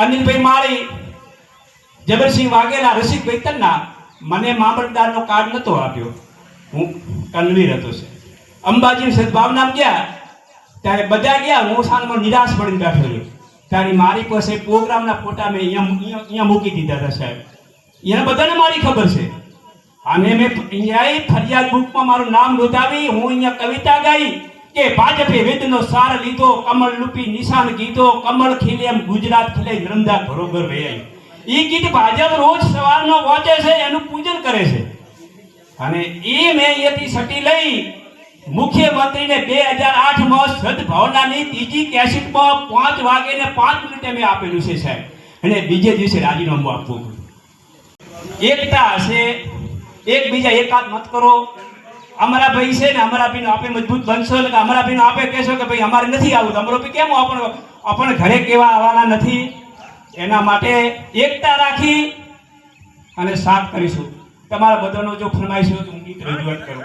અનિલભાઈ માળી જબરસિંહ વાઘેલા રસિક ભૈતનના મને મામલતદારનો કાર્ડ નહોતો આપ્યો. હું કન્વીર હતો છે અંબાજી સદભાવના ગયા, ત્યારે બધા ગયા, હું સાનમાં નિરાશ પડીને બેઠો રહ્યો. ત્યારે મારી પાસે પ્રોગ્રામના ફોટા મેં અહીંયા અહીંયા મૂકી દીધા હતા, સાહેબ. એને બધાને મારી ખબર છે. અને મેં અહીંયા ફરિયાદ બુકમાં મારું નામ નોંધાવી, હું અહીંયા કવિતા ગાઈ કે ભાજપે વેદનો સાર લીધો, કમળ લૂપી નિશાન ગીધો, કમળ ખીલે એમ ગુજરાત ખીલે, નર્મદા બરોબર વૈયાઈ એ ગીત ભાજપ રોજ સવારનો વાંચે છે, એનું પૂજન કરે છે. અને એ મેં અહીંયાથી સટી લઈ, મુખ્યમંત્રીને બે હજાર આઠમાં સદભાવનાની ત્રીજી કેસેટમાં પાંચ વાગે ને પાંચ મિનિટે મેં આપેલું છે, સાહેબ. અને બીજે દિવસે રાજીનામું આપવું એકતા હશે. એકબીજા એકાદ મત કરો. અમારા ભાઈ છે ને, અમારા ભાઈ આપે મજબૂત બનશો એટલે અમારા ભાઈ આપે કહેશો કે ભાઈ અમારે નથી આવતું અમારો ભાઈ કેમ આપણે આપણે ઘરે કેવા આવવાના નથી? એના માટે એકતા રાખી અને સાફ કરીશું. તમારા બધાનો જો ફરમાઈશ તો હું ગીત રજૂઆત કરું.